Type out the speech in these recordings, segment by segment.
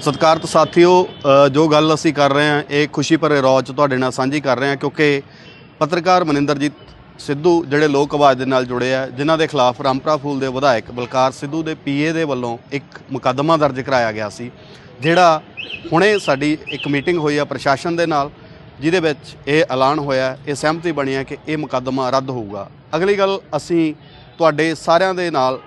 ਸਤਿਕਾਰਤ ਸਾਥੀਓ ਜੋ ਗੱਲ ਅਸੀਂ ਕਰ ਰਹੇ ਹਾਂ, ਇਹ ਖੁਸ਼ੀ ਭਰੇ ਰੌਜ ਤੁਹਾਡੇ ਨਾਲ ਸਾਂਝੀ ਕਰ ਰਹੇ ਹਾਂ, ਕਿਉਂਕਿ ਪੱਤਰਕਾਰ ਮਨਿੰਦਰਜੀਤ ਸਿੱਧੂ ਜਿਹੜੇ ਲੋਕ ਆਵਾਜ਼ ਦੇ ਨਾਲ ਜੁੜੇ ਆ, ਜਿਨ੍ਹਾਂ ਦੇ ਖਿਲਾਫ ਰਾਮਪਰਾ ਫੂਲ ਦੇ ਵਿਧਾਇਕ ਬਲਕਾਰ ਸਿੱਧੂ ਦੇ ਪੀਏ ਦੇ ਵੱਲੋਂ ਇੱਕ ਮੁਕੱਦਮਾ ਦਰਜ ਕਰਾਇਆ ਗਿਆ ਸੀ, ਜਿਹੜਾ ਹੁਣੇ ਸਾਡੀ ਇੱਕ ਮੀਟਿੰਗ ਹੋਈ ਆ ਪ੍ਰਸ਼ਾਸਨ ਦੇ ਨਾਲ, ਜਿਹਦੇ ਵਿੱਚ ਇਹ ਐਲਾਨ ਹੋਇਆ, ਇਹ ਸਹਿਮਤੀ ਬਣੀ ਹੈ ਕਿ ਇਹ ਮੁਕੱਦਮਾ ਰੱਦ ਹੋਊਗਾ। ਅਗਲੀ ਗੱਲ ਅਸੀਂ ਤੁਹਾਡੇ ਸਾਰਿਆਂ ਦੇ ਨਾਲ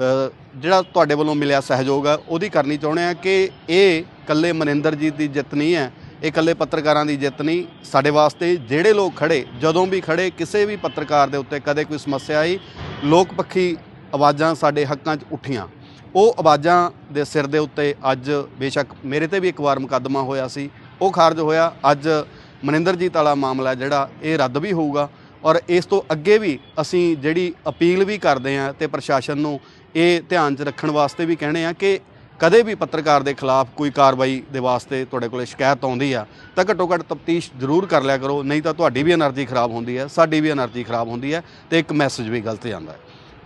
ਜਿਹੜਾ ਤੁਹਾਡੇ ਵੱਲੋਂ ਮਿਲਿਆ ਸਹਿਯੋਗ ਹੈ ਉਹਦੀ ਕਰਨੀ ਚਾਹੁੰਦੇ ਆ ਕਿ ਇਹ ਕੱਲੇ ਮਨਿੰਦਰਜੀਤ ਦੀ ਜਿੱਤ ਨਹੀਂ ਹੈ, ਇਹ ਕੱਲੇ ਪੱਤਰਕਾਰਾਂ ਦੀ ਜਿੱਤ ਨਹੀਂ। ਸਾਡੇ ਵਾਸਤੇ ਜਿਹੜੇ ਲੋਕ ਖੜੇ, ਜਦੋਂ ਵੀ ਖੜੇ, ਕਿਸੇ ਵੀ ਪੱਤਰਕਾਰ ਦੇ ਉੱਤੇ ਕਦੇ ਕੋਈ ਸਮੱਸਿਆ ਆਈ, ਲੋਕ ਪੱਖੀ ਆਵਾਜ਼ਾਂ ਸਾਡੇ ਹੱਕਾਂ 'ਚ ਉੱਠੀਆਂ। ਉਹ ਆਵਾਜ਼ਾਂ ਦੇ ਸਿਰ ਦੇ ਉੱਤੇ ਅੱਜ ਬੇਸ਼ੱਕ ਮੇਰੇ ਤੇ ਵੀ ਇੱਕ ਵਾਰ ਮੁਕੱਦਮਾ ਹੋਇਆ ਸੀ। ਉਹ ਖਾਰਜ ਹੋਇਆ। ਅੱਜ ਮਨਿੰਦਰਜੀਤ ਵਾਲਾ ਮਾਮਲਾ ਜਿਹੜਾ, ਇਹ ਰੱਦ ਵੀ ਹੋਊਗਾ। ਔਰ ਇਸ ਤੋਂ ਅੱਗੇ ਵੀ ਅਸੀਂ ਜਿਹੜੀ ਅਪੀਲ ਵੀ ਕਰਦੇ ਆਂ ਤੇ ਪ੍ਰਸ਼ਾਸਨ ਨੂੰ ਇਹ ਧਿਆਨ 'ਚ ਰੱਖਣ ਵਾਸਤੇ ਵੀ ਕਹਿੰਦੇ ਆ ਕਿ ਕਦੇ ਵੀ ਪੱਤਰਕਾਰ ਦੇ ਖਿਲਾਫ ਕੋਈ ਕਾਰਵਾਈ ਦੇ ਵਾਸਤੇ ਤੁਹਾਡੇ ਕੋਲੇ ਸ਼ਿਕਾਇਤ ਆਉਂਦੀ ਆ, ਤਾਂ ਘੱਟੋ ਘੱਟ ਤਪਤੀਸ਼ ਜ਼ਰੂਰ ਕਰ ਲਿਆ ਕਰੋ, ਨਹੀਂ ਤਾਂ ਤੁਹਾਡੀ ਵੀ એનર્ਜੀ ਖਰਾਬ ਹੁੰਦੀ ਹੈ, ਸਾਡੀ ਵੀ એનર્ਜੀ ਖਰਾਬ ਹੁੰਦੀ ਹੈ ਤੇ ਇੱਕ ਮੈਸੇਜ ਵੀ ਗਲਤ ਜਾਂਦਾ ਹੈ।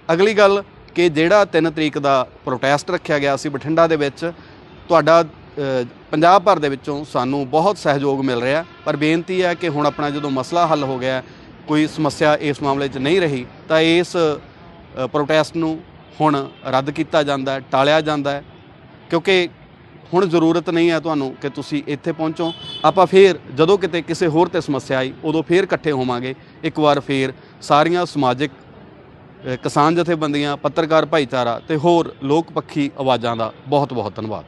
ਅਗਲੀ ਗੱਲ ਕਿ ਜਿਹੜਾ 3 ਤਰੀਕ ਦਾ ਪ੍ਰੋਟੈਸਟ ਰੱਖਿਆ ਗਿਆ ਸੀ ਬਠਿੰਡਾ ਦੇ ਵਿੱਚ, ਤੁਹਾਡਾ ਪੰਜਾਬ ਭਰ ਦੇ ਵਿੱਚੋਂ ਸਾਨੂੰ ਬਹੁਤ ਸਹਿਯੋਗ ਮਿਲ ਰਿਹਾ ਪਰ ਬੇਨਤੀ ਹੈ ਕਿ ਹੁਣ ਆਪਣਾ ਜਦੋਂ ਮਸਲਾ ਹੱਲ ਹੋ ਗਿਆ ਕੋਈ ਸਮੱਸਿਆ ਇਸ ਮਾਮਲੇ 'ਚ ਨਹੀਂ ਰਹੀ, ਤਾਂ ਇਸ ਪ੍ਰੋਟੈਸਟ ਨੂੰ ਹੁਣ ਰੱਦ ਕੀਤਾ ਜਾਂਦਾ ਟਾਲਿਆ ਜਾਂਦਾ ਕਿਉਂਕਿ ਹੁਣ ਜ਼ਰੂਰਤ ਨਹੀਂ ਹੈ ਤੁਹਾਨੂੰ ਕਿ ਤੁਸੀਂ ਇੱਥੇ ਪਹੁੰਚੋ। ਆਪਾਂ ਫੇਰ ਜਦੋਂ ਕਿਤੇ ਕਿਸੇ ਹੋਰ ਤੇ ਸਮੱਸਿਆ ਆਈ, ਉਦੋਂ ਫੇਰ ਇਕੱਠੇ ਹੋਵਾਂਗੇ। ਇੱਕ ਵਾਰ ਫੇਰ ਸਾਰੀਆਂ ਸਮਾਜਿਕ ਕਿਸਾਨ ਜਥੇਬੰਦੀਆਂ, ਪੱਤਰਕਾਰ ਭਾਈਚਾਰਾ ਤੇ ਹੋਰ ਲੋਕ ਪੱਖੀ ਆਵਾਜ਼ਾਂ ਦਾ ਬਹੁਤ ਬਹੁਤ ਧੰਨਵਾਦ।